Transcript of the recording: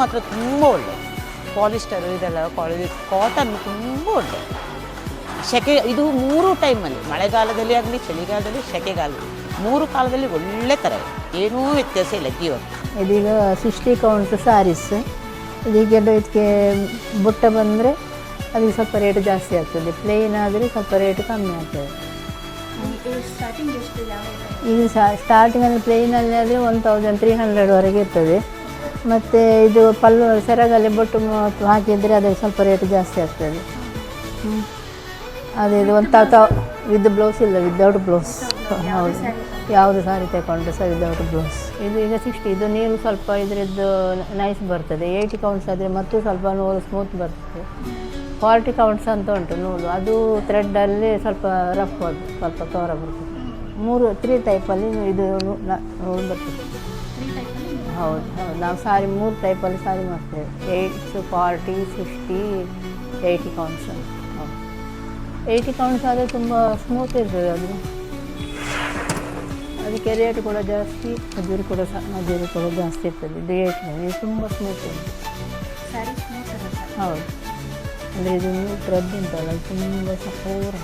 ಮಾತ್ರ ತುಂಬ ಒಳ್ಳೆ. ಪಾಲಿಸ್ಟರ್ ಇದೆಲ್ಲ ಕಾಟನ್ ತುಂಬ ಒಳ್ಳೆ. ಸೆಕೆ ಇದು ಮೂರು ಟೈಮಲ್ಲಿ ಮಳೆಗಾಲದಲ್ಲಿ ಆಗಲಿ ಚಳಿಗಾಲದಲ್ಲಿ ಸೆಕೆಗಾಲದಲ್ಲಿ ಮೂರು ಕಾಲದಲ್ಲಿ ಒಳ್ಳೆ ಥರ ಇದೆ. ಏನೂ ವ್ಯತ್ಯಾಸ ಇಲ್ಲ ಜೀವನ. ಇದೀಗ ಸಿಕ್ಸ್ಟಿ ಕೌಂಟ್ ಸ್ಯಾರೀಸ್ ಇದೀಗೆಲ್ಲ ಇದಕ್ಕೆ ಬುಟ್ಟ ಬಂದರೆ ಅದಕ್ಕೆ ಸ್ವಲ್ಪ ರೇಟ್ ಜಾಸ್ತಿ ಆಗ್ತದೆ. ಪ್ಲೇನ್ ಆದರೆ ಸ್ವಲ್ಪ ರೇಟ್ ಕಮ್ಮಿ ಆಗ್ತದೆ. ಈಗ ಸ್ಟಾರ್ಟಿಂಗಲ್ಲಿ ಪ್ಲೇನಲ್ಲಿ ಆದರೆ ಒನ್ ತೌಸಂಡ್ ತ್ರೀ ಹಂಡ್ರೆಡ್ವರೆಗೆ ಇರ್ತದೆ. ಮತ್ತು ಇದು ಪಲ್ಲು ಸೆರಗಲ್ಲಿ ಬೊಟ್ಟು ಮ- ಹಾಕಿದರೆ ಅದಕ್ಕೆ ಸ್ವಲ್ಪ ರೇಟ್ ಜಾಸ್ತಿ ಆಗ್ತದೆ. ಹ್ಮ್. ಅದೇ ಇದು ಒಂದು ತಾತ ವಿದ್ ಬ್ಲೌಸ್ ಇಲ್ಲ ವಿದೌಟ್ ಬ್ಲೌಸ್ ಹೌದು. ಯಾವುದು ಸಾರಿ ತಗೊಂಡ್ರು ಸರ್ ವಿದೌಟ್ ಬ್ಲೌಸ್ ಇದು ಈಗ ಸಿಕ್ಸ್ಟಿ ಇದು ನೀರು ಸ್ವಲ್ಪ ಇದರದ್ದು ನೈಸ್ ಬರ್ತದೆ. ಏಯ್ಟಿ ಕೌಂಟ್ಸ್ ಆದರೆ ಮತ್ತು ಸ್ವಲ್ಪ ನೂಲು ಸ್ಮೂತ್ ಬರ್ತದೆ. ಫಾರ್ಟಿ ಕೌಂಟ್ಸ್ ಅಂತ ಉಂಟು ನೂಲು ಅದು ಥ್ರೆಡ್ಡಲ್ಲಿ ಸ್ವಲ್ಪ ರಫ್ ಅದು ಸ್ವಲ್ಪ ತೋರ ಬರ್ತದೆ. ಮೂರು ತ್ರೀ ಟೈಪಲ್ಲಿ ಇದು ನೂ- ನ- ನೂಲು ಬರ್ತದೆ. ಹೌದು ಹೌದು. ನಾವು ಸಾರಿ ಮೂರು ಟೈಪಲ್ಲಿ ಸಾರಿ ಮಾಡ್ತೇವೆ. Eight forty sixty eighty counts ಹೌದು. ಏಯ್ಟಿ ಕೌಂಟ್ಸ್ ಆದರೆ ತುಂಬ ಸ್ಮೂತ್ ಇರ್ತದೆ ಅದು. ಅದಕ್ಕೆ ರೇಟ್ ಕೂಡ ಜಾಸ್ತಿ ಮಜೂರಿ ಕೂಡ ಸಹ ಮಜೂರಿ ಕೂಡ ಜಾಸ್ತಿ ಇರ್ತದೆ. ಇದು ಏಯ್ಟ್ ಇದು ತುಂಬ ಸ್ಮೂತ್ ಇರ್ತದೆ. ಹೌದು. ಅಂದರೆ ಇದು ಥ್ರೆಡ್ ಉಂಟಲ್ಲ ತುಂಬ ಸಪೂರ